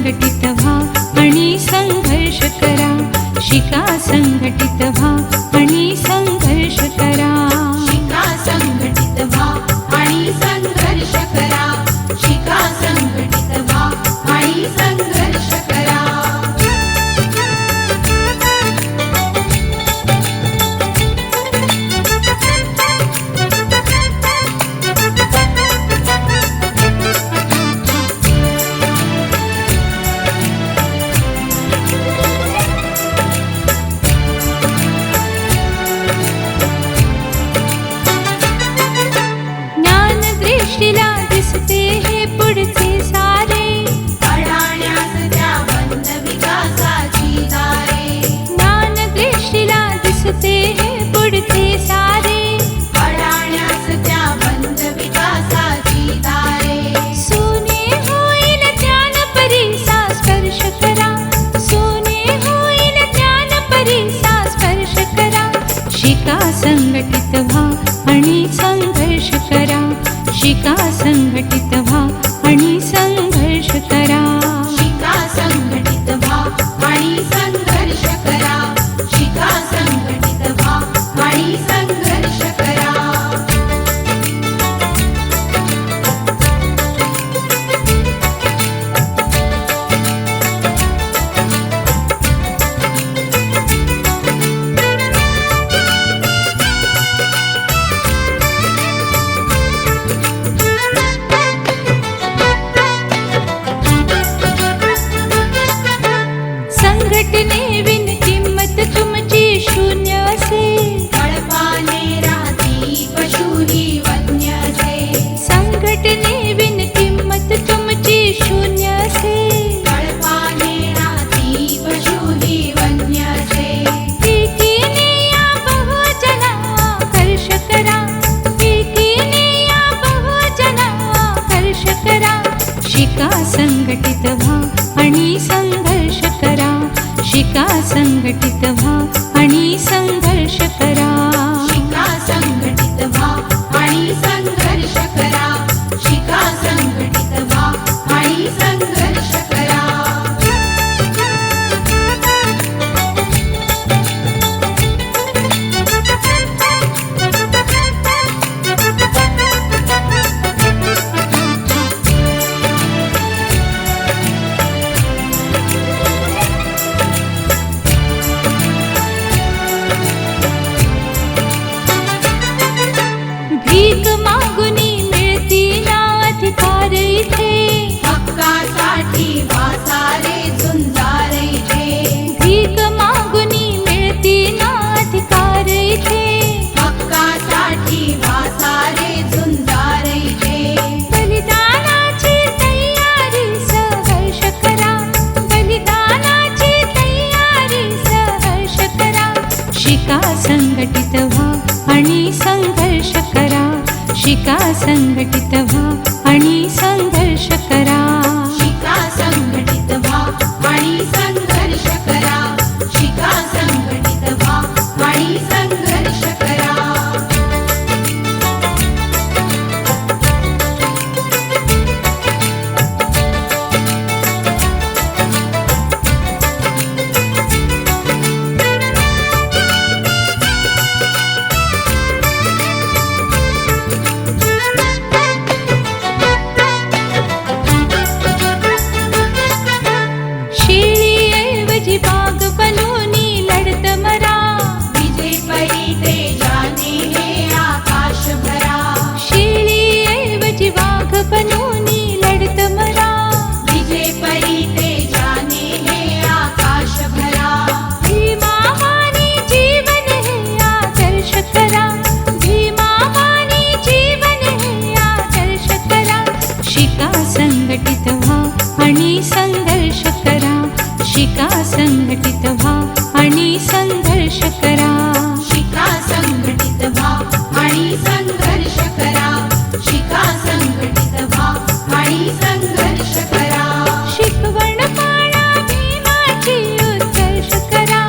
घटित वा अघर्ष का शिका संघटित वा संघटित वा अङ्घर्षरा शिका संघटित वा अणी सङ्घर्षकरा शिका सङ्घटित वा इथे हक्कासाठी वासारे झुंजारे जे भीक मागुनी मिळती ना अधिकार इथे हक्कासाठी वासारे झुंजारे बलिदानाची तयारी सहर्ष करा. बलिदानाची तयारी सहर्ष करा. शिका संघटित व्हा आणि संघर्ष करा. शिका संघटित व्हा आणि संघर्ष करा। शिका आणि संघटित व्हा आणि संघर्ष करा. शिका संघटित व्हा आणि संघर्ष करा. शिका संघटित व्हा आणि संघर्ष करा. शिकवण पाळा भीमाची उत्कर्ष करा.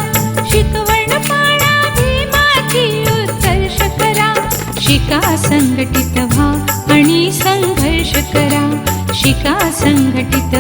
शिकवण पाळा भीमाची उत्कर्ष करा. शिका संघटित व्हा आणि संघर्ष करा. शिका संघटित